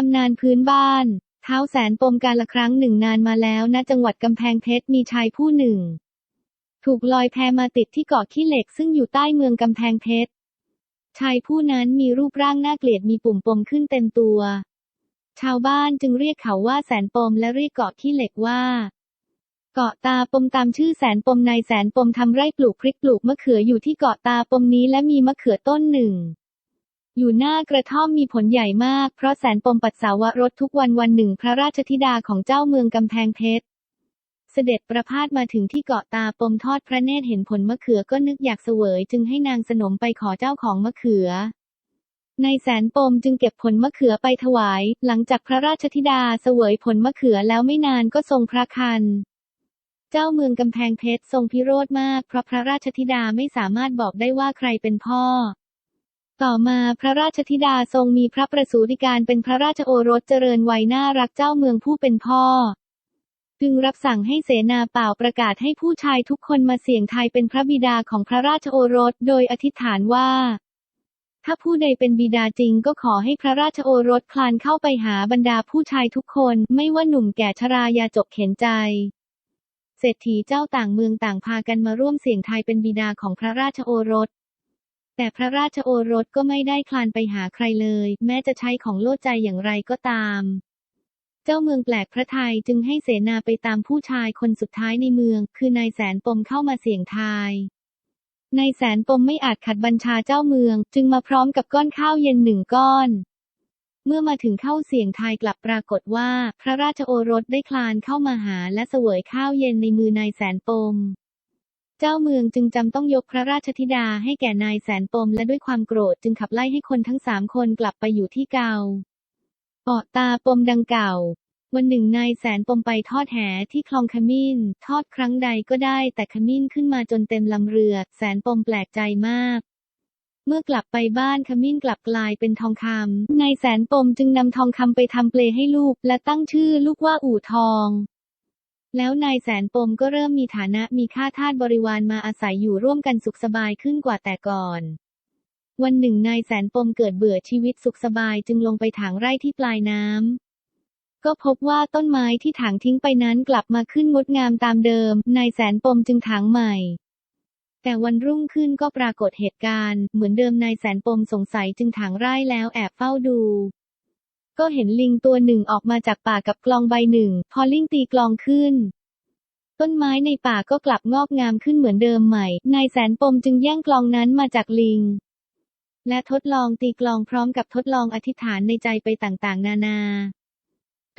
ตำนานพื้นบ้าน เท้าแสนปมการละครั้งหนึ่งนานมาแล้วณจังหวัดกำแพงเพชรมีชายผู้หนึ่ง ถูกลอยแพมาติดที่เกาะขี้เหล็กซึ่งอยู่ใต้เมืองกำแพงเพชร ชายผู้นั้นมีรูปร่างน่าเกลียดมีปุ่มปมขึ้นเต็มตัว ชาวบ้านจึงเรียกเขาว่าแสนปมและเรียกเกาะขี้เหล็กว่า เกาะตาปมตามชื่อแสนปมนายแสนปมทำไร่ปลูกพริกปลูกมะเขืออยู่ที่เกาะตาปมนี้และมีมะเขือต้นหนึ่ง อยู่หน้ากระท่อมมีผลใหญ่มาก เพราะแสนปมปัสสาวะรถทุกวันวันหนึ่งพระราชธิดาของเจ้าเมืองกำแพงเพชร เสด็จประพาสมาถึงที่เกาะตาปมทอดพระเนตรเห็นผลมะเขือก็นึกอยากเสวยจึงให้นางสนมไปขอเจ้าของมะเขือ ในแสนปมจึงเก็บผลมะเขือไปถวาย หลังจากพระราชธิดาเสวยผลมะเขือแล้วไม่นานก็ทรงพระคันเจ้าเมืองกำแพงเพชรทรงพิโรธมาก เพราะพระราชธิดาไม่สามารถบอกได้ว่าใครเป็นพ่อ ต่อมาพระราชธิดาทรงมีพระประสูติการเป็นพระราชโอรสเจริญวัยน่ารักเจ้าเมืองผู้เป็นพ่อ จึงรับสั่งให้เสนาเป่าประกาศให้ผู้ชายทุกคนมาเสี่ยงทายเป็นพระบิดาของพระราชโอรสโดยอธิษฐานว่า ถ้าผู้ใดเป็นบิดาจริงก็ขอให้พระราชโอรสคลานเข้าไปหาบรรดาผู้ชายทุกคนไม่ว่าหนุ่มแก่ชรายาจกเข็นใจเศรษฐีเจ้าต่างเมืองต่างพากันมาร่วมเสี่ยงทายเป็นบิดาของพระราชโอรส แต่พระราชโอรสก็ไม่ได้คลานไปหาใครเลย แม้จะใช้ของโลดใจอย่างไรก็ตาม เจ้าเมืองแปลกพระไทยจึงให้เสนาไปตามผู้ชายคนสุดท้ายในเมือง คือนายแสนปมเข้ามาเสี่ยงทายนายแสนปมไม่อาจขัดบัญชาเจ้าเมือง จึงมาพร้อมกับก้อนข้าวเย็นหนึ่งก้อนเมื่อมาถึงเข้าเสี่ยงทายกลับปรากฏว่า พระราชโอรสได้คลานเข้ามาหาและเสวยข้าวเย็นในมือนายแสนปม จ้าเมืองจึงจำต้องยกพระราชธิดาให้แก่นายแสนปมและด้วยความโกรธจึงขับไล่ให้คนทั้งสามคนกลับไปอยู่ที่เก่าเกาะตาปมดังเก่า วันหนึ่งนายแสนปมไปทอดแหที่คลองขมิ้น ทอดครั้งใดก็ได้แต่ขมิ้นขึ้นมาจนเต็มลำเรือ แสนปมแปลกใจมาก เมื่อกลับไปบ้านขมิ้นกลับกลายเป็นทองคำนายแสนปมจึงนำทองคำไปทำเปลให้ลูกและตั้งชื่อลูกว่าอู่ทอง แล้วนายแสนปมก็เริ่มมีฐานะมีค่าทาสบริวารมาอาศัยอยู่ร่วมกันสุขสบายขึ้นกว่าแต่ก่อน วันหนึ่งนายแสนปมเกิดเบื่อชีวิตสุขสบายจึงลงไปถางไร่ที่ปลายน้ำ ก็พบว่าต้นไม้ที่ถางทิ้งไปนั้นกลับมาขึ้นงดงามตามเดิม นายแสนปมจึงถางใหม่ แต่วันรุ่งขึ้นก็ปรากฏเหตุการณ์ เหมือนเดิมนายแสนปมสงสัยจึงถางไร่แล้วแอบเฝ้าดู ก็เห็นลิงตัวหนึ่งออกมาจากป่ากับกลองใบหนึ่ง พอลิงตีกลองขึ้น ต้นไม้ในป่าก็กลับงอกงามขึ้นเหมือนเดิมใหม่ นายแสนปมจึงแย่งกลองนั้นมาจากลิง และทดลองตีกลองพร้อมกับทดลองอธิษฐานในใจไปต่างๆ นานา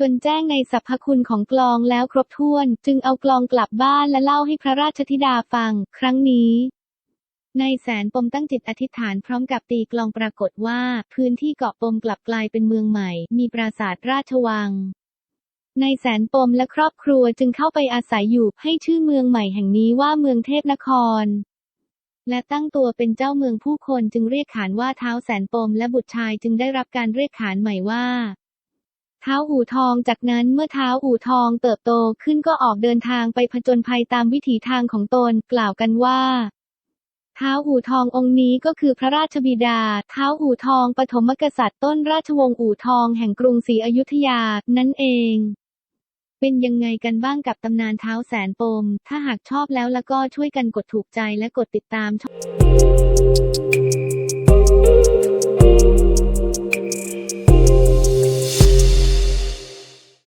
จนแจ้งในสรรพคุณของกลองแล้วครบถ้วน จึงเอากลองกลับบ้านและเล่าให้พระราชธิดาฟัง ครั้งนี้ นายแสนปมตั้งจิตอธิษฐานพร้อมกับตีกลองปรากฏว่า พื้นที่เกาะปมกลับกลายเป็นเมืองใหม่ มีปราสาทราชวังนายแสนปมและครอบครัวจึงเข้าไปอาศัยอยู่ให้ชื่อเมืองใหม่แห่งนี้ว่าเมืองเทพนคร และตั้งตัวเป็นเจ้าเมืองผู้คนจึงเรียกขานว่าเท้าแสนปมและบุตรชายจึงได้รับการเรียกขานใหม่ว่าเท้าอู่ทอง จากนั้นเมื่อเท้าอู่ทองเติบโตขึ้นก็ออกเดินทางไปผจญภัยตามวิถีทางของตน กล่าวกันว่า ท้าอู่ทององค์นี้ก็คือพระราชบิดาเท้าอู่ทองปฐมกษัตริย์ต้นราชวงศ์อู่ทองแห่งกรุงศรีอยุธยา นั่นเอง เป็นยังไงกันบ้างกับตำนานเท้าแสนปม ถ้าหากชอบแล้วแล้วก็ช่วยกันกดถูกใจและกดติดตามช่อง